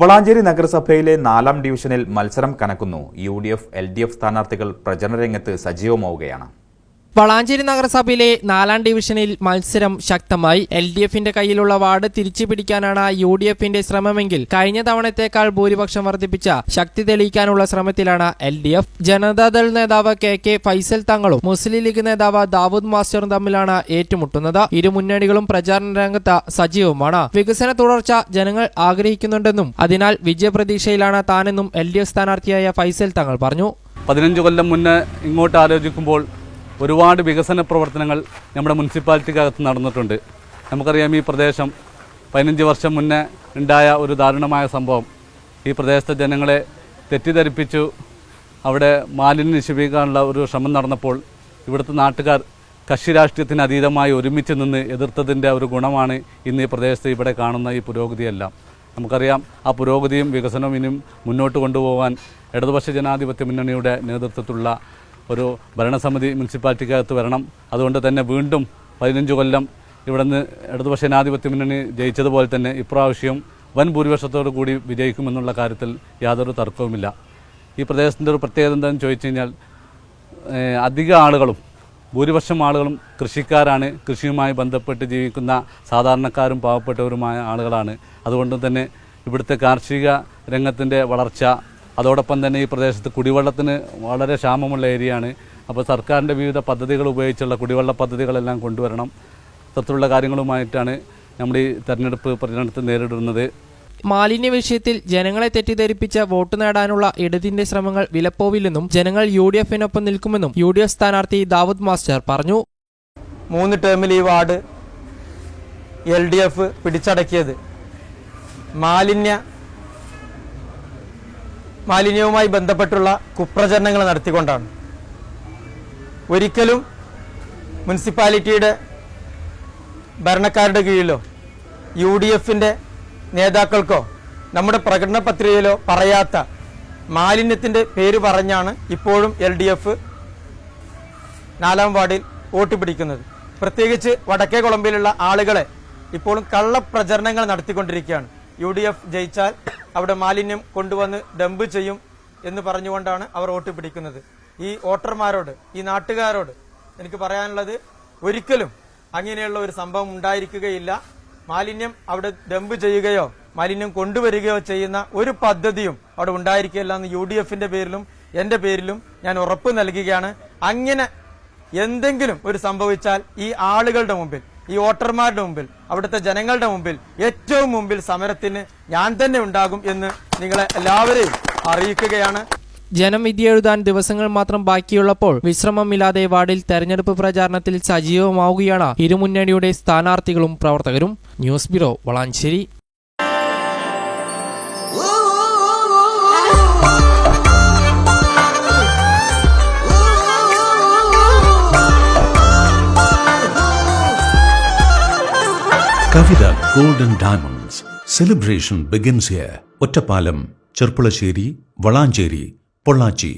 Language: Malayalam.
വളാഞ്ചേരി നഗരസഭയിലെ നാലാം ഡിവിഷനിൽ മത്സരം കനക്കുന്നു. U D F L D F സ്ഥാനാർത്ഥികൾ പ്രചരണരംഗത്ത് സജീവമാവുകയാണ്. വളാഞ്ചേരി നഗരസഭയിലെ നാലാം ഡിവിഷനിൽ മത്സരം ശക്തമായി. എൽ ഡി എഫിന്റെ കയ്യിലുള്ള വാർഡ് തിരിച്ചു പിടിക്കാനാണ് യു ഡി എഫിന്റെ ശ്രമമെങ്കിൽ കഴിഞ്ഞ തവണത്തേക്കാൾ ഭൂരിപക്ഷം വർദ്ധിപ്പിച്ച ശക്തി തെളിയിക്കാനുള്ള ശ്രമത്തിലാണ് എൽ ഡി എഫ് ജനതാദൾ നേതാവ് കെ കെ ഫൈസൽ തങ്ങളും മുസ്ലിം ലീഗ് നേതാവ് ദാവൂദ് മാസ്റ്ററും തമ്മിലാണ് ഏറ്റുമുട്ടുന്നത്. ഇരു മുന്നണികളും പ്രചാരണ രംഗത്ത് സജീവമാണ് വികസന തുടർച്ച ജനങ്ങൾ ആഗ്രഹിക്കുന്നുണ്ടെന്നും അതിനാൽ വിജയപ്രതീക്ഷയിലാണ് താനെന്നും എൽ ഡി എഫ് സ്ഥാനാർത്ഥിയായ ഫൈസൽ തങ്ങൾ പറഞ്ഞു. പതിനഞ്ച് കൊല്ലം മുന്നേ ഇങ്ങോട്ട് ആലോചിക്കുമ്പോൾ ഒരുപാട് വികസന പ്രവർത്തനങ്ങൾ നമ്മുടെ മുനിസിപ്പാലിറ്റിക്കകത്ത് നടന്നിട്ടുണ്ട്. നമുക്കറിയാം ഈ പ്രദേശം പതിനഞ്ച് വർഷം മുന്നേ ഉണ്ടായ ഒരു ദാരുണമായ സംഭവം. ഈ പ്രദേശത്തെ ജനങ്ങളെ തെറ്റിദ്ധരിപ്പിച്ചു. അവിടെ മാലിന്യം നിക്ഷേപിക്കാനുള്ള ഒരു ശ്രമം നടന്നപ്പോൾ ഇവിടുത്തെ നാട്ടുകാർ കക്ഷി രാഷ്ട്രീയത്തിന് അതീതമായി ഒരുമിച്ച് നിന്ന് എതിർത്തതിന്റെ ഒരു ഗുണമാണ് ഇന്ന് ഈ പ്രദേശത്ത് ഇവിടെ കാണുന്ന ഈ പുരോഗതിയെല്ലാം. നമുക്കറിയാം ആ പുരോഗതിയും വികസനവും ഇനിയും മുന്നോട്ട് കൊണ്ടുപോകാൻ ഇടതുപക്ഷ ജനാധിപത്യ മുന്നണിയുടെ നേതൃത്വത്തിലുള്ള ഒരു ഭരണസമിതി മുനിസിപ്പാലിറ്റിക്കകത്ത് വരണം. അതുകൊണ്ട് തന്നെ വീണ്ടും പതിനഞ്ച് കൊല്ലം ഇവിടെ നിന്ന് ഇടതുപക്ഷ ജനാധിപത്യ മുന്നണി ജയിച്ചതുപോലെ തന്നെ ഇപ്രാവശ്യം വൻ ഭൂരിപക്ഷത്തോടു കൂടി വിജയിക്കുമെന്നുള്ള കാര്യത്തിൽ യാതൊരു തർക്കവുമില്ല. ഈ പ്രദേശത്തിന്റെ ഒരു പ്രത്യേകത എന്താണെന്ന് ചോദിച്ചു കഴിഞ്ഞാൽ അധിക ആളുകളും ഭൂരിപക്ഷം ആളുകളും കൃഷിക്കാരാണ്. കൃഷിയുമായി ബന്ധപ്പെട്ട് ജീവിക്കുന്ന സാധാരണക്കാരും പാവപ്പെട്ടവരുമായ ആളുകളാണ്. അതുകൊണ്ട് തന്നെ ഇവിടുത്തെ കാർഷിക രംഗത്തിന്റെ വളർച്ച അതോടൊപ്പം തന്നെ ഈ പ്രദേശത്ത് കുടിവെള്ളത്തിന് വളരെ ക്ഷാമമുള്ള ഏരിയയാണ്. അപ്പോൾ സർക്കാരിന്റെ വിവിധ പദ്ധതികൾ ഉപയോഗിച്ചുള്ള കുടിവെള്ള പദ്ധതികളെല്ലാം കൊണ്ടുവരണം. അത്തരത്തിലുള്ള കാര്യങ്ങളുമായിട്ടാണ് നമ്മൾ ഈ തെരഞ്ഞെടുപ്പ് പ്രചരണത്തിൽ നേരിടുന്നത്. മാലിന്യ വിഷയത്തിൽ ജനങ്ങളെ തെറ്റിദ്ധരിപ്പിച്ച വോട്ട് നേടാനുള്ള ഇടതിന്റെ ശ്രമങ്ങൾ വിലപ്പോവില്ലെന്നും ജനങ്ങൾ യു ഡി എഫിനൊപ്പം നിൽക്കുമെന്നും യു ഡി എഫ് സ്ഥാനാർത്ഥി ദാവൂദ് മാസ്റ്റർ പറഞ്ഞു. മൂന്ന് ടേമിൽ ഈ വാർഡ് എൽ ഡി എഫ് പിടിച്ചടക്കിയത്. മാലിന്യ മാലിന്യവുമായി ബന്ധപ്പെട്ടുള്ള കുപ്രചരണങ്ങൾ നടത്തിക്കൊണ്ടാണ്. ഒരിക്കലും മുനിസിപ്പാലിറ്റിയുടെ ഭരണക്കാരുടെ കീഴിലോ യു ഡി എഫിന്റെ നേതാക്കൾക്കോ നമ്മുടെ പ്രകടന പത്രികയിലോ പറയാത്ത മാലിന്യത്തിന്റെ പേര് പറഞ്ഞാണ് ഇപ്പോഴും എൽ ഡി എഫ് നാലാം വാർഡിൽ വോട്ട് പിടിക്കുന്നത്. പ്രത്യേകിച്ച് വടക്കേ കൊളംബിയിലുള്ള ആളുകളെ ഇപ്പോഴും കള്ളപ്രചരണങ്ങൾ നടത്തിക്കൊണ്ടിരിക്കുകയാണ്. യു ഡി എഫ് ജയിച്ചാൽ അവിടെ മാലിന്യം കൊണ്ടുവന്ന് ഡംപ് ചെയ്യും എന്ന് പറഞ്ഞുകൊണ്ടാണ് അവർ വോട്ട് പിടിക്കുന്നത്. ഈ വോട്ടർമാരോട് ഈ നാട്ടുകാരോട് എനിക്ക് പറയാനുള്ളത് ഒരിക്കലും അങ്ങനെയുള്ള ഒരു സംഭവം ഉണ്ടായിരിക്കുകയില്ല. മാലിന്യം അവിടെ ഡംപ് ചെയ്യുകയോ മാലിന്യം കൊണ്ടുവരികയോ ചെയ്യുന്ന ഒരു പദ്ധതിയും അവിടെ ഉണ്ടായിരിക്കില്ല എന്ന് യു ഡി എഫിന്റെ പേരിലും എന്റെ പേരിലും ഞാൻ ഉറപ്പ് നൽകുകയാണ്. അങ്ങനെ എന്തെങ്കിലും ഒരു സംഭവിച്ചാൽ ഈ ആളുകളുടെ മുമ്പിൽ ഈ വോട്ടർമാരുടെ മുമ്പിൽ അവിടുത്തെ ജനങ്ങളുടെ മുമ്പിൽ ഏറ്റവും മുമ്പിൽ സമരത്തിന് ഞാൻ തന്നെ ഉണ്ടാകും എന്ന് നിങ്ങളെ എല്ലാവരെയും അറിയിക്കുകയാണ്. ജനം വിധി എഴുതാൻ ദിവസങ്ങൾ മാത്രം ബാക്കിയുള്ളപ്പോൾ വിശ്രമമില്ലാതെ വാർഡിൽ തെരഞ്ഞെടുപ്പ് പ്രചാരണത്തിൽ സജീവമാവുകയാണ് ഇരുമുന്നണിയുടെ സ്ഥാനാർത്ഥികളും പ്രവർത്തകരും. News bureau Valanchery. Kavitha golden diamonds celebration begins here Ottapalam Cherpulassery Valanchery Pollachi.